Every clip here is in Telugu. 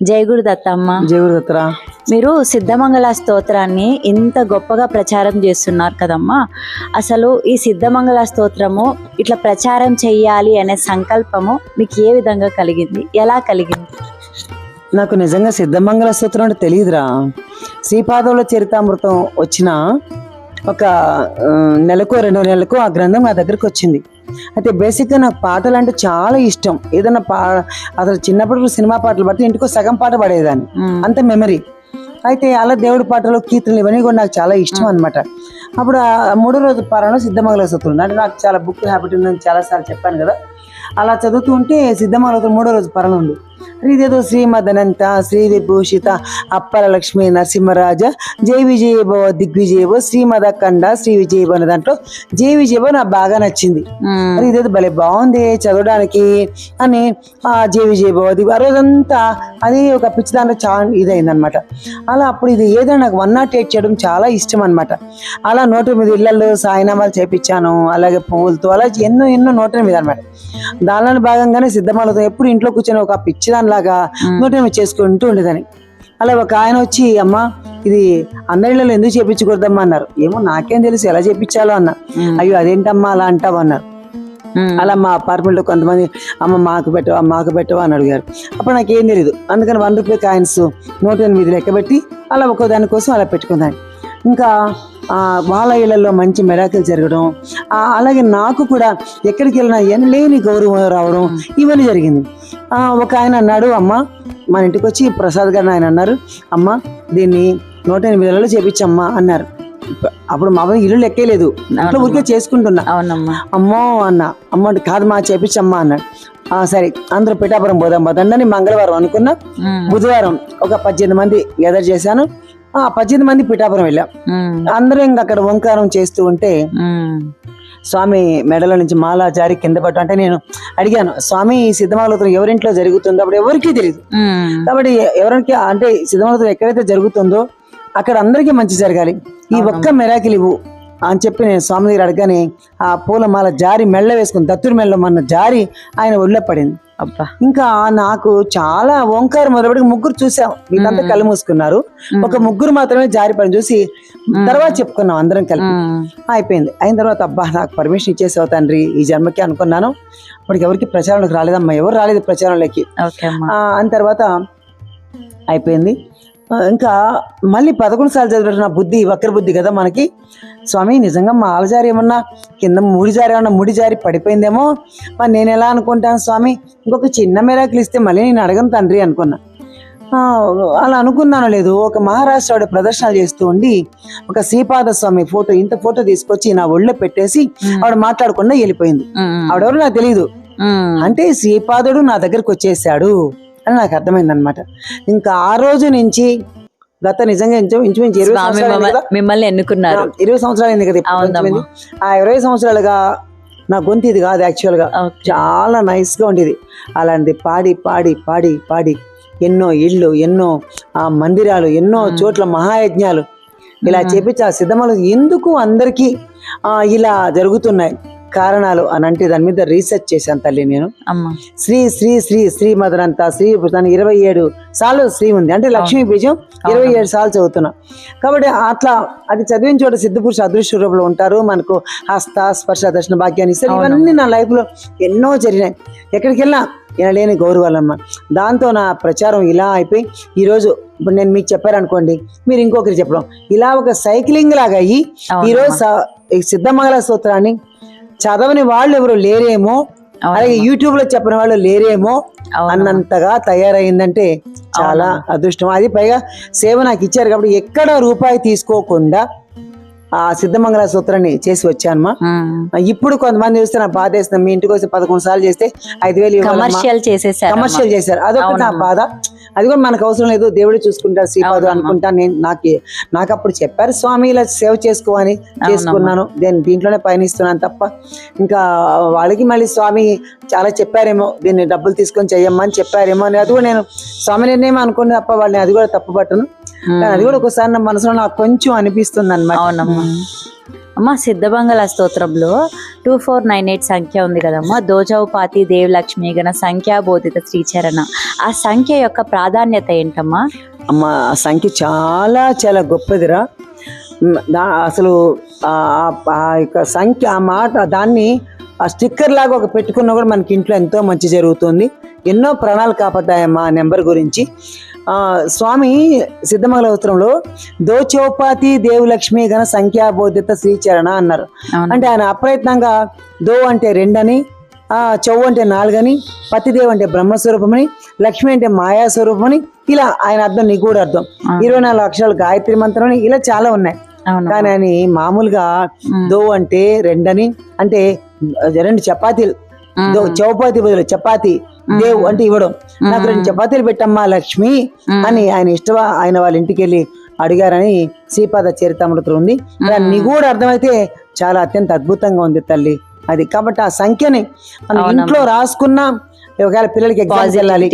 జై గురు దత్తమ్మ. జయగురు దత్తరా. మీరు సిద్ధమంగళ స్తోత్రాన్ని ఇంత గొప్పగా ప్రచారం చేస్తున్నారు కదమ్మా. అసలు ఈ సిద్ధమంగళ స్తోత్రము ఇట్లా ప్రచారం చెయ్యాలి అనే సంకల్పము మీకు ఏ విధంగా కలిగింది? ఎలా కలిగింది? నాకు నిజంగా సిద్ధమంగళ స్తోత్రం అంటే తెలియదురా. శ్రీపాదంలో చరితామృతం వచ్చిన ఒక నెలకు రెండో నెలలకు ఆ గ్రంథం నా దగ్గరికి వచ్చింది. అయితే బేసిక్గా నాకు పాటలు అంటే చాలా ఇష్టం. ఏదైనా పా అసలు చిన్నప్పుడు సినిమా పాటలు బట్టి ఇంటికో సగం పాట పడేదాన్ని. అంత మెమరీ అయితే అలా దేవుడి పాటలు కీర్తనలు ఇవన్నీ కూడా నాకు చాలా ఇష్టం అనమాట అప్పుడు ఆ మూడో రోజు పారాయణ సిద్ధమంగళ స్తోత్రం అంటే నాకు చాలా బుక్ హ్యాబిట్ ఉందని చాలాసార్లు చెప్పాను కదా. అలా చదువుతూ ఉంటే సిద్ధమంగళ మూడో రోజు పారాయణ ఉంది. శ్రీమదనంత శ్రీ విభూషిత అప్పల లక్ష్మీ నరసింహరాజ జై విజయ భవ దిగ్విజయ భవ శ్రీమద కండ శ్రీ విజయ భవ అనే దాంట్లో జై విజయ భవ నాకు బాగా నచ్చింది. మరి ఇదేదో భలే బాగుంది చదవడానికి అని ఆ జే విజయ్ భవది ఆ రోజంతా అది ఒక పిచ్చి దాంట్లో చాలా ఇదైంది అనమాట అలా అప్పుడు ఇది ఏదైనా నాకు వన్ నాట్ ఎయిట్ చేయడం చాలా ఇష్టం అనమాట అలా నోటి మీద ఇళ్ళలో సాయినామాలు చేపించాను అలాగే పువ్వులతో అలా ఎన్నో ఎన్నో నోటి మీద అనమాట దానిలో భాగంగానే సిద్ధమాలతో ఎప్పుడు ఇంట్లో కూర్చొని ఒక పిచ్చి దానిలాగా నోటి మీద చేసుకుంటూ ఉండేదాన్ని. అలా ఒక ఆయన వచ్చి అమ్మ ఇది అందరిలో ఎందుకు చేపించకూడదమ్మా? అన్నారు. ఏమో నాకేం తెలుసు ఎలా చేపించాలో అన్న. అయ్యో అదేంటమ్మా అలా అంటావు అన్నారు. అలా మా అపార్ట్మెంట్లో కొంతమంది అమ్మ మాకు పెట్టవా మాకు పెట్టవా అని అడిగారు. అప్పుడు నాకు ఏం తెలియదు అందుకని వన్ రూపీ కాయిన్స్ నూట ఎనిమిది లెక్క పెట్టి అలా ఒక్కో దానికోసం అలా పెట్టుకున్నాను. ఇంకా వాళ్ళ ఇళ్ళలో మంచి మెరాకిల్ జరగడం. అలాగే నాకు కూడా ఎక్కడికి వెళ్ళినా ఎనలేని గౌరవం రావడం ఇవన్నీ జరిగింది. ఆ, ఒక ఆయన అన్నాడు అమ్మ మన ఇంటికి వచ్చి ప్రసాద్ గారిని ఆయన అన్నారు. అమ్మ దీన్ని నూట ఎనిమిదిలలో చేపించమ్మా అన్నారు. అప్పుడు మా అబ్బాయి ఇల్లు లెక్కేలేదు అట్లా ఊరికే చేసుకుంటున్నా. అవునమ్మా. అమ్మో అన్న. అమ్మ కాదు మా చేపించమ్మా అన్నాడు. ఆ సరే అందరూ పిఠాపురం పోదాం పోదండని మంగళవారం అనుకున్నా. బుధవారం ఒక పద్దెనిమిది మంది గెదర్ చేశాను. ఆ పద్దెనిమిది మంది పిఠాపురం వెళ్ళాం. అందరూ ఇంకా అక్కడ ఓంకారం చేస్తూ ఉంటే. స్వామి మెడల నుంచి మాల జారి కింద పట్టు అంటే నేను అడిగాను స్వామి ఈ సిద్ధమాలతో ఎవరింట్లో జరుగుతుందో? అప్పుడు ఎవరికీ తెలియదు. కాబట్టి ఎవరికి అంటే సిద్ధమాలతో ఎక్కడైతే జరుగుతుందో అక్కడ అందరికీ మంచి జరగాలి. ఈ ఒక్క మెరాకిల్ ఇవ్వు అని చెప్పి నేను స్వామి దగ్గర అడగని ఆ పూలమాల జారి మెళ్ళ వేసుకుని దత్తుడి మెళ్ళ మన జారి ఆయన ఒళ్ళో పడింది. ఇంకా నాకు చాలా ఓంకారం మొదలుపెట్టి ముగ్గురు చూసాం. వీళ్ళంతా కళ్ళు మూసుకున్నారు. ఒక ముగ్గురు మాత్రమే జారి పడిన చూసి తర్వాత చెప్పుకున్నాం అందరం కలిపి. అయిపోయింది. అయిన తర్వాత అబ్బా నాకు పర్మిషన్ ఇచ్చేసావు తండ్రి ఈ జన్మకి అనుకున్నాను. అప్పటికి ఎవరికి ప్రచారంలోకి రాలేదమ్మా ఎవరు రాలేదు ప్రచారంలోకి. అని తర్వాత అయిపోయింది. ఇంకా మళ్ళీ పదకొండు సార్లు చదివిన నా బుద్ధి వక్ర బుద్ధి కదా మనకి. స్వామి నిజంగా మా ఆలజారి ఏమన్నా కింద ముడి జారి ఏమన్నా ముడి జారి పడిపోయిందేమో? మరి నేను ఎలా అనుకుంటాను స్వామి? ఇంకొక చిన్న మేరాకులు ఇస్తే మళ్ళీ నేను అడగను తండ్రి అనుకున్నా. అలా అనుకున్నాను లేదు ఒక మహారాష్ట్ర ఆవిడ ప్రదర్శనలు చేస్తూ ఉండి ఒక శ్రీపాద స్వామి ఫోటో ఇంత ఫోటో తీసుకొచ్చి నా ఒళ్ళో పెట్టేసి ఆవిడ మాట్లాడకుండా వెళ్ళిపోయింది. ఆవిడెవరు నాకు తెలియదు. అంటే శ్రీపాదుడు నా దగ్గరకు వచ్చేసాడు. అని నాకు అర్థమైంది అనమాట ఇంకా ఆ రోజు నుంచి గత నిజంగా ఇంచు ఇంచుమించు ఇరవై సంవత్సరాలు మిమ్మల్ని ఎన్నుకున్నారు. ఇరవై సంవత్సరాలు అయింది కదా. ఆ ఇరవై సంవత్సరాలుగా నా గొంతు ఇది కాదు యాక్చువల్గా. చాలా నైస్గా ఉండేది. అలాంటిది పాడి పాడి పాడి పాడి ఎన్నో ఇళ్ళు ఎన్నో ఆ మందిరాలు ఎన్నో చోట్ల మహాయజ్ఞాలు. ఇలా చేపించి ఆ సిద్ధమలు ఎందుకు అందరికీ ఇలా జరుగుతున్నాయి? కారణాలు అని అంటే దాని మీద రీసెర్చ్ చేశాను తల్లి నేను. అమ్మా. శ్రీ శ్రీ శ్రీ శ్రీ మదనంతా శ్రీ దాని ఇరవై ఏడు సార్లు శ్రీ ఉంది. అంటే లక్ష్మీ బీజం ఇరవై ఏడు సార్లు చదువుతున్నా. కాబట్టి అట్లా అది చదివిన చోట సిద్ధపురుష అదృష్ట రూపంలో ఉంటారు. మనకు హస్త స్పర్శ దర్శన భాగ్యాన్ని ఇస్తారు. ఇవన్నీ నా లైఫ్లో ఎన్నో జరిగినాయి. ఎక్కడికి వెళ్ళినా లేని గౌరవాలమ్మ. దాంతో నా ప్రచారం ఇలా అయిపోయి ఈరోజు ఇప్పుడు నేను మీకు చెప్పారనుకోండి మీరు ఇంకొకరు చెప్పడం. ఇలా ఒక సైక్లింగ్ లాగా అయ్యి ఈరోజు సిద్ధమంగళ సూత్రాన్ని చదవని వాళ్ళు ఎవరు లేరేమో అలాగే యూట్యూబ్లో చెప్పిన వాళ్ళు లేరేమో. అన్నంతగా తయారైందంటే చాలా అదృష్టం. అది పైగా సేవ నాకు ఇచ్చారు కాబట్టి ఎక్కడ రూపాయి తీసుకోకుండా ఆ సిద్ధమంగళ సూత్రాన్ని చేసి వచ్చానమ్మా. మ్మ్. ఇప్పుడు కొంతమంది చూస్తే నా బాధ వేస్తుంది. మీ ఇంటికి వచ్చి పదకొండు సార్లు చేస్తే ఐదు వేలు. కమర్షియల్ చేసేసారు కమర్షియల్ చేశారు. అదొకటి నా బాధ. అది కూడా మనకు అవసరం లేదు. దేవుడు చూసుకుంటాడు. శ్రీపాదు అనుకుంటా నేను నాకు నాకు అప్పుడు చెప్పారు. స్వామి ఇలా సేవ చేసుకోవని చేసుకున్నాను. నేను దీంట్లోనే పయనిస్తున్నాను తప్ప ఇంకా వాళ్ళకి మళ్ళీ స్వామి చాలా చెప్పారేమో. దీన్ని డబ్బులు తీసుకొని చెయ్యమ్మా అని చెప్పారేమో అని. అది కూడా నేను స్వామి నిర్ణయం అనుకుని తప్ప వాళ్ళని అది కూడా తప్పు పట్టను అది కూడా ఒకసారి నా మనసులో నాకు కొంచెం అనిపిస్తుంది అనమాట అవునమ్మా అమ్మ సిద్ధమంగళ స్తోత్రంలో టూ ఫోర్ నైన్ ఎయిట్ సంఖ్య ఉంది కదమ్మా. దోజౌపాతి దేవలక్ష్మి గణ సంఖ్యాబోధిత శ్రీచరణ. ఆ సంఖ్య యొక్క ప్రాధాన్యత ఏంటమ్మా? అమ్మ ఆ సంఖ్య చాలా చాలా గొప్పదిరా. అసలు ఆ ఆ యొక్క సంఖ్య ఆ మాట దాన్ని ఆ స్టిక్కర్ లాగా ఒక పెట్టుకున్నా కూడా మనకి ఇంట్లో ఎంతో మంచి జరుగుతుంది. ఎన్నో ప్రాణాలు కాపాడతాయమ్మా ఆ నెంబర్ గురించి. స్వామి సిద్ధమంగళ ఉత్తరంలో దోచౌపాతి దేవులక్ష్మి గణ సంఖ్యాబోధిత శ్రీచరణ అన్నారు. అంటే ఆయన అప్రయత్నంగా దో అంటే రెండని ఆ చౌ అంటే నాలుగని పతిదేవ్ అంటే బ్రహ్మస్వరూపమని లక్ష్మి అంటే మాయా స్వరూపమని ఇలా ఆయన అర్థం నిగూఢ అర్థం. ఇరవై నాలుగు అక్షరాలు గాయత్రి మంత్రం అని ఇలా చాలా ఉన్నాయి. కానీ ఆయన మామూలుగా దో అంటే రెండని అంటే రెండు చపాతీలు చౌపాతి బదులు చపాతి దేవ్ అంటే ఇవ్వడం. నాకు రెండు చపాతీలు పెట్టమ్మా లక్ష్మి అని ఆయన ఇష్ట ఆయన వాళ్ళ ఇంటికి వెళ్ళి అడిగారని శ్రీపాద చరితామృతం ఉంది. నిగూఢ అర్థమైతే చాలా అత్యంత అద్భుతంగా ఉంది తల్లి. అది కాబట్టి ఆ సంఖ్యని మనం ఇంట్లో రాసుకున్న ఒకవేళ పిల్లలకి ఎగ్జామ్కి వెళ్ళాలి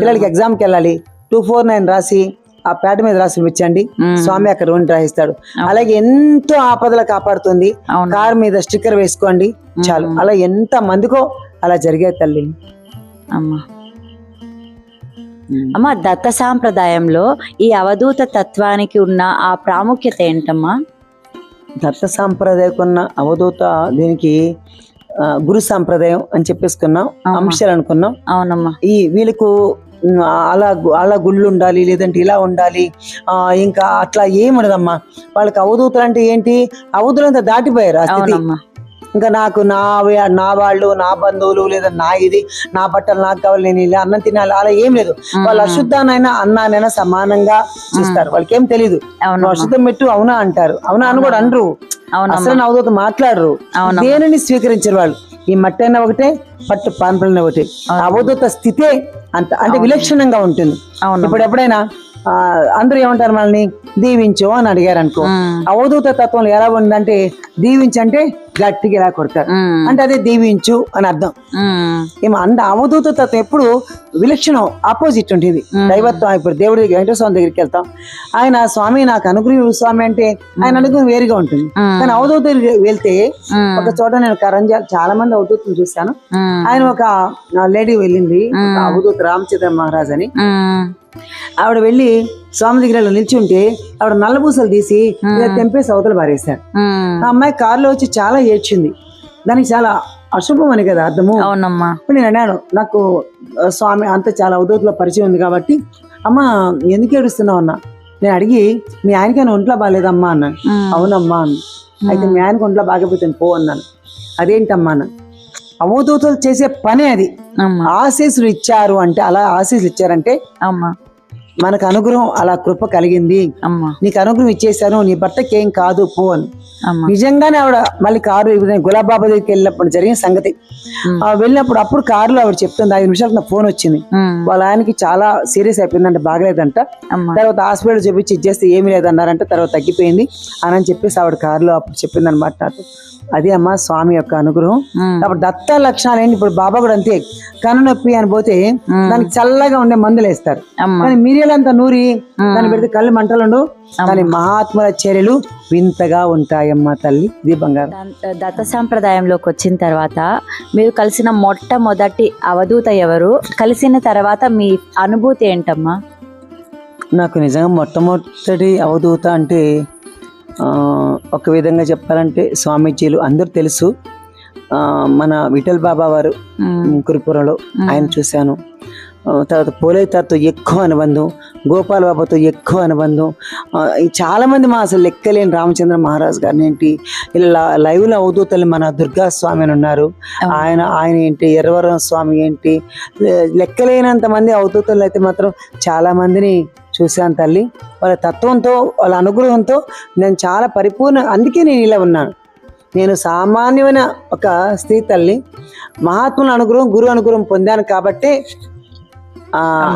పిల్లలకి ఎగ్జామ్కి వెళ్ళాలి టూ ఫోర్ నైన్ రాసి ఆ ప్యాడ్ మీద రాసి ఇచ్చండి స్వామి అక్కడ ఉండి రాయిస్తాడు. అలాగే ఎంతో ఆపదలు కాపాడుతుంది. కార్ మీద స్టిక్కర్ వేసుకోండి. చాలు. అలా ఎంత మందికో అలా జరిగే తల్లి. అమ్మా. అమ్మ దత్త సాంప్రదాయంలో ఈ అవధూత తత్వానికి ఉన్న ఆ ప్రాముఖ్యత ఏంటమ్మా? దత్త సాంప్రదాయకున్న అవధూత దీనికి గురు సాంప్రదాయం అని చెప్పేసుకున్నాం. అంశాలు అనుకున్నాం. అవునమ్మా. ఈ వీళ్ళకు అలా అలా గుళ్ళు ఉండాలి లేదంటే ఇలా ఉండాలి ఆ, ఇంకా అట్లా ఏముండదమ్మా వాళ్ళకి అవధూతలు అంటే ఏంటి? అవధులంతా దాటిపోయారు ఆ స్థితి. అవునమ్మా. ఇంకా నాకు నా నా వాళ్ళు నా బంధువులు లేదా నా ఇది నా బట్టలు నాకు కావాలి నేను ఇలా అన్నం తినాలి అలా ఏం లేదు. వాళ్ళు అశుద్ధానైనా అన్నానైనా సమానంగా చూస్తారు. వాళ్ళకి ఏం తెలియదు అశుద్ధం పెట్టు అవునా అంటారు. అవునా అని కూడా అనరు. అసలు నవదూత మాట్లాడరు. దేనిని స్వీకరించరు వాళ్ళు? ఈ మట్టి అయినా ఒకటే పట్టు పాన్పలైన ఒకటి. అవధూత స్థితే అంత అంటే విలక్షణంగా ఉంటుంది. ఇప్పుడు ఎప్పుడైనా అందరూ ఏమంటారు మనల్ని? దీవించు అని అడిగారు అనుకో అవధూత తత్వం ఎలా ఉందంటే దీవించంటే గట్టిగా ఇలా కొడతారు. అంటే అదే దీవించు అని అర్థం. ఏమో అంద అవధూత తత్వం ఎప్పుడు విలక్షణం ఆపోజిట్ ఉంటుంది దైవత్వం ఇప్పుడు దేవుడి వెంకటేశ్వర స్వామి దగ్గరికి వెళ్తాం. ఆయన స్వామి నాకు అనుగ్రహం స్వామి అంటే ఆయన అనుగ్రహం వేరుగా ఉంటుంది. కానీ అవధూత వెళ్తే ఒక చోట నేను కరంజాల్ చాలా మంది అవధూతలు ఉమ్, ఆయన ఒక లేడీ వెళ్ళింది అవధూత రామచంద్ర మహారాజ్ అని ఆవిడ వెళ్ళి స్వామి దగ్గర ఇలా నిల్చుంటే ఆవిడ నల్లబూసలు తీసి ఇలా తెంపేసి అవతల పారేశాడు ఆ. అమ్మాయి కారులో వచ్చి చాలా ఏడ్చింది. దానికి చాలా అశుభం అని కదా అర్థము? అవునమ్మా. నేను అన్నాను నాకు స్వామి అంత చాలా అవధూతలో పరిచయం ఉంది కాబట్టి అమ్మ ఎందుకు ఏడుస్తున్నావు అన్న? నేను అడిగి మీ ఆయనకైనా ఒంట్లో బాగాలేదమ్మా అన్నాను అవునమ్మా అన్న. అయితే మీ ఆయనకు ఒంట్లో బాగపోతే పో అన్నాను. అదేంటమ్మా అన్న? అవధూతలు చేసే పనే అది. ఆశీస్సులు ఇచ్చారు అంటే అలా ఆశీస్సులు ఇచ్చారంటే అమ్మా. మనకు అనుగ్రహం అలా కృప కలిగింది. నీకు అనుగ్రహం ఇచ్చేసాను నీ భర్తకి ఏం కాదు పో అని. నిజంగానే ఆవిడ మళ్ళీ కారు గులాబ్ బాబా దగ్గరికి వెళ్ళినప్పుడు జరిగిన సంగతి. వెళ్ళినప్పుడు అప్పుడు కారులో ఆవిడ చెప్తుంది ఐదు నిమిషాలకు నా ఫోన్ వచ్చింది. వాళ్ళ ఆయనకి చాలా సీరియస్ అయిపోయిందంట బాగలేదంట. తర్వాత హాస్పిటల్ చూపించి ఇచ్చేస్తే ఏమీ లేదన్నారంటే తర్వాత తగ్గిపోయింది. అని చెప్పేసి ఆవిడ కారులో అప్పుడు చెప్పింది అనమాట నాకు అదే అమ్మా స్వామి యొక్క అనుగ్రహం. అప్పుడు దత్త లక్షణాలు ఏంటి? ఇప్పుడు బాబా కూడా అంతే. కన్ను నొప్పి అని పోతే దానికి చల్లగా ఉండే మందులు వేస్తారు. కానీ మిరియాలంతా నూరి దాన్ని పెడితే కళ్ళు మంటలుండు. కానీ మహాత్ముల చర్యలు వింతగా ఉంటాయమ్మా తల్లి. ఇది బంగారం. దత్త సాంప్రదాయంలోకి వచ్చిన తర్వాత మీరు కలిసిన మొట్టమొదటి అవధూత ఎవరు? కలిసిన తర్వాత మీ అనుభూతి ఏంటమ్మా? నాకు నిజంగా మొట్టమొదటి అవధూత అంటే ఆ, ఒక విధంగా చెప్పాలంటే స్వామీజీలు అందరూ తెలుసు. మన విఠల్ బాబా వారు ఉమ్, కురుపురంలో ఆయన చూశాను. తర్వాత పోలేతాతో ఎక్కువ అనుబంధం గోపాల్ బాబాతో ఎక్కువ అనుబంధం ఆ, ఈ చాలా మంది మా అసలు లెక్కలేని రామచంద్ర మహారాజ్ గారిని ఏంటి ఇలా లైవ్లో అవధూతలు మన దుర్గా స్వామి అని ఉన్నారు. ఆయన ఆయన ఏంటి ఎర్రవరం స్వామి ఏంటి లెక్కలేనంత మంది అవధూతలు అయితే మాత్రం చాలా మందిని చూశాను తల్లి. వాళ్ళ తత్వంతో వాళ్ళ అనుగ్రహంతో నేను చాలా పరిపూర్ణ అందుకే నేను ఇలా ఉన్నాను. నేను సామాన్యమైన ఒక స్త్రీ తల్లి. మహాత్ముల అనుగ్రహం గురువు అనుగ్రహం పొందాను కాబట్టి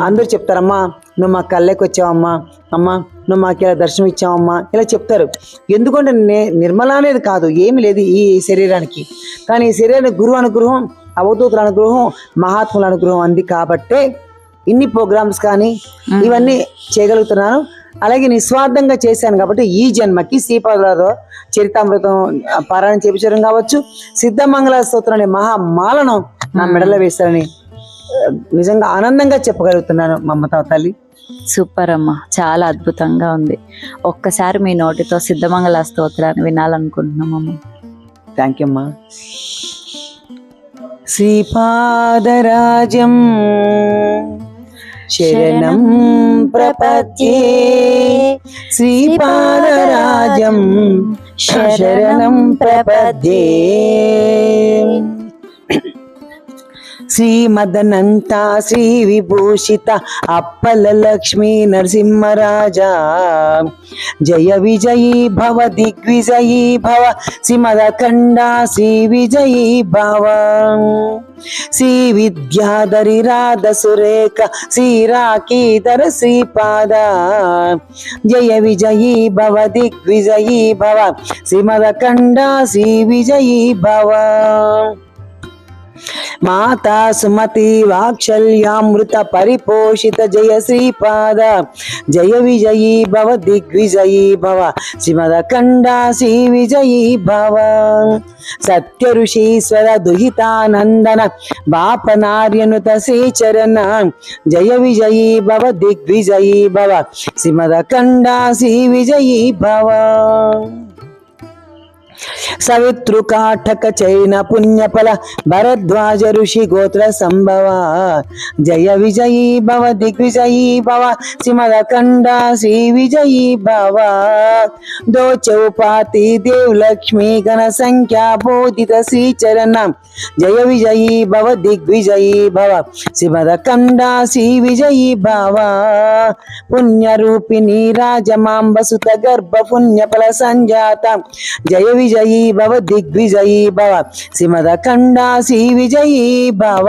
అందరూ చెప్తారమ్మా నువ్వు మా కళ్ళకి వచ్చావమ్మా అమ్మా నువ్వు మాకు ఇలా దర్శనం ఇచ్చావమ్మా ఇలా చెప్తారు. ఎందుకంటే నే నిర్మల అనేది కాదు ఏమి లేదు ఈ శరీరానికి. కానీ ఈ శరీరానికి గురువు అనుగ్రహం అవధూతుల అనుగ్రహం మహాత్ముల అనుగ్రహం అంది కాబట్టే ఇన్ని ప్రోగ్రామ్స్ కానీ ఇవన్నీ చేయగలుగుతున్నాను. అలాగే నిస్వార్థంగా చేశాను కాబట్టి ఈ జన్మకి శ్రీపాదరావు చరితామృతం పారాయణ చేపించడం కావచ్చు సిద్ధమంగళ స్తోత్రం అనే మహామాలను నా మెడలో వేశారని నిజంగా ఆనందంగా చెప్పగలుగుతున్నాను మమతా తల్లి. సూపర్ అమ్మా. చాలా అద్భుతంగా ఉంది. ఒక్కసారి మీ నోటితో సిద్ధమంగళ స్తోత్రాన్ని వినాలనుకుంటున్నామమ్మా థ్యాంక్ యూ అమ్మా. శ్రీపాదరాజం శరణం ప్రపద్యే శ్రీపాదరాజం శరణం ప్రపద్యే. శ్రీమదనంత శ్రీ విభూషిత అప్పల లక్ష్మీ నరసింహరాజా. జయ విజయీ భవ దిగ్విజయీ భవ శ్రీమదఖండ శ్రీ విజయీ భవ. శ్రీ విద్యాధరి రాధ సురేఖ శ్రీ రాకీధర శ్రీపాద. జయ విజయీ భవ దిగ్విజయీ భవ శ్రీమదఖండ శ్రీ విజయీ భవ. మాతా సుమతి వాత్సల్యామృత పరిపోషిత జయ శ్రీపాద. జయ విజయీ భవ దిగ్విజయీ భవ శ్రీమదఖండ శ్రీ విజయీ భవ. సత్య ఋషీశ్వర దుహితానందన బాపనార్యనుత శ్రీచరణ జయ విజయీ భవ దిగ్విజయీ భవ శ్రీమదఖండ శ్రీ విజయీ భవ. సవితృకాఠక చైన పుణ్యఫల భరద్వాజ ఋషి గోత్ర సంభవ. జయ విజయీ భవ దిగ్విజయీ భవ శ్రీమదఖండ శ్రీ విజయీ భవ. దోచౌపాతి దేవ్ లక్ష్మీ గణ సంఖ్యా బోధిత శ్రీచరణ. జయ విజయీ భవ దిగ్విజయీ భవ శ్రీమదఖండ శ్రీ విజయీ భవ. పుణ్యరూపిణి రాజమాంబసుత గర్భ పుణ్యఫల సంజాత. జయ విజయ విజయీ భవ దిగ్విజయీ భవ శ్రీమదఖండ శ్రీ విజయీ భవ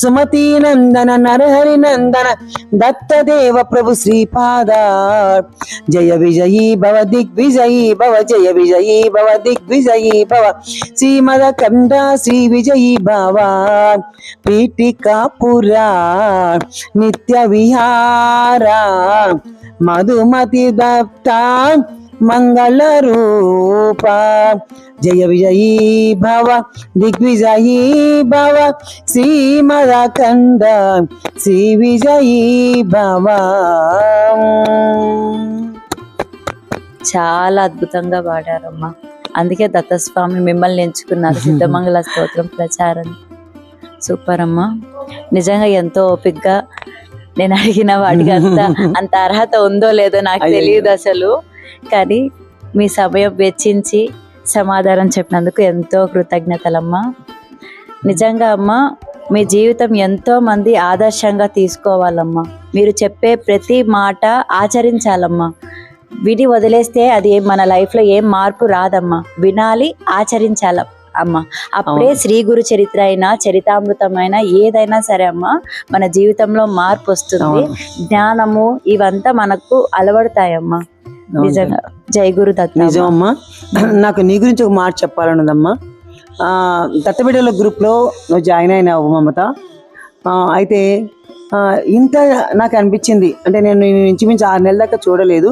సుమతి నందన నరహరి నందన దత్తదేవ ప్రభు శ్రీపాద జయ విజయీ భవ దిగ్విజయీ భవ జయ విజయీ భవ దిగ్విజయీ భవ శ్రీమదఖండ శ్రీ విజయీ భవ పీఠికాపురా నిత్య విహార మధుమతి దత్త మంగళ రూప. జయ విజయీ భవ దిగ్విజయీ భవ శ్రీమదఖండ శ్రీ విజయీ భవ. చాలా అద్భుతంగా పాడారమ్మా. అందుకే దత్తస్వామి మిమ్మల్ని ఎంచుకున్నారు. సిద్ధమంగళ స్తోత్రం ప్రచారం. సూపర్ అమ్మా నిజంగా ఎంతో ఓపిగ్గా నేను అడిగిన వాటికి అంత అంత అర్హత ఉందో లేదో నాకు. తెలియదు అసలు. కానీ మీ సమయం వెచ్చించి సమాధానం చెప్పినందుకు ఎంతో కృతజ్ఞతలమ్మా. నిజంగా అమ్మా మీ జీవితం ఎంతో మంది ఆదర్శంగా తీసుకోవాలమ్మా. మీరు చెప్పే ప్రతి మాట ఆచరించాలమ్మా. విని వదిలేస్తే అది మన లైఫ్లో ఏం మార్పు రాదమ్మా. వినాలి ఆచరించాల అమ్మా. అప్పుడే. శ్రీ గురు చరిత్ర అయినా చరితామృతమైన ఏదైనా సరే అమ్మా మన జీవితంలో మార్పు వస్తుంది. జ్ఞానము ఇవంతా మనకు అలవడతాయమ్మా. నిజంగా. జై గురు దత్త నిజం అమ్మా నాకు నీ గురించి ఒక మాట చెప్పాలన్నదమ్మా దత్తబిడ్డల గ్రూప్లో నువ్వు జాయిన్ అయినావు మమత. అయితే ఇంత నాకు అనిపించింది. అంటే నేను ఇంచుమించు ఆరు నెలల దాకా చూడలేదు.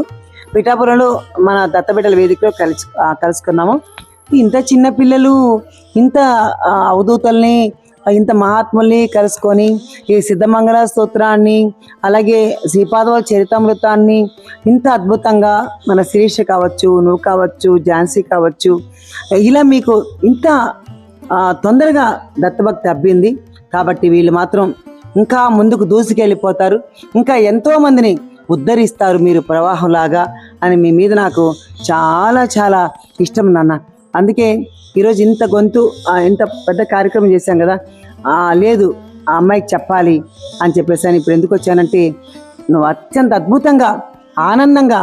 పిఠాపురంలో మన దత్తబిడ్డల వేదికలో కలిసి కలుసుకున్నాము. ఇంత చిన్న పిల్లలు ఇంత అవధూతల్ని ఇంత మహాత్ముల్ని కలుసుకొని ఈ సిద్ధమంగళ స్తోత్రాన్ని అలాగే శ్రీపాదవ చరితామృతాన్ని ఇంత అద్భుతంగా మన శిరీష కావచ్చు నువ్వు కావచ్చు ఝాన్సీ కావచ్చు ఇలా మీకు ఇంత తొందరగా దత్తభక్తి అబ్బింది. కాబట్టి వీళ్ళు మాత్రం ఇంకా ముందుకు దూసుకెళ్ళిపోతారు. ఇంకా ఎంతోమందిని ఉద్ధరిస్తారు మీరు ప్రవాహంలాగా అని మీ మీద నాకు చాలా చాలా ఇష్టం నాన్న. అందుకే ఈరోజు ఇంత గొంతు ఇంత పెద్ద కార్యక్రమం చేశాం కదా. లేదు ఆ అమ్మాయికి చెప్పాలి అని చెప్పేసి అని ఇప్పుడు ఎందుకు వచ్చానంటే నువ్వు అత్యంత అద్భుతంగా ఆనందంగా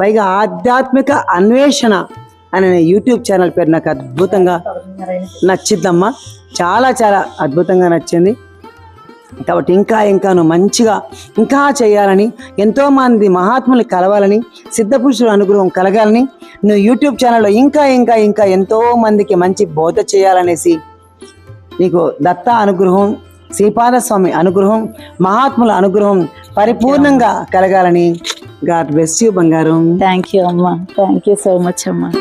పైగా ఆధ్యాత్మిక అన్వేషణ అనే యూట్యూబ్ ఛానల్ పేరు నాకు అద్భుతంగా నచ్చిద్దమ్మా. చాలా చాలా అద్భుతంగా నచ్చింది. కాబట్టి ఇంకా ఇంకా నువ్వు మంచిగా ఇంకా చేయాలని ఎంతోమంది మహాత్ములు కలవాలని సిద్ధపురుషుల అనుగ్రహం కలగాలని నువ్వు యూట్యూబ్ ఛానల్లో ఇంకా ఇంకా ఇంకా ఎంతోమందికి మంచి బోధ చేయాలనేసి నీకు దత్త అనుగ్రహం శ్రీపాద స్వామి అనుగ్రహం మహాత్ముల అనుగ్రహం పరిపూర్ణంగా కలగాలని. గాడ్ బెస్ట్ యూ బంగారం. థ్యాంక్ యూ అమ్మా. థ్యాంక్ యూ సో మచ్ అమ్మా.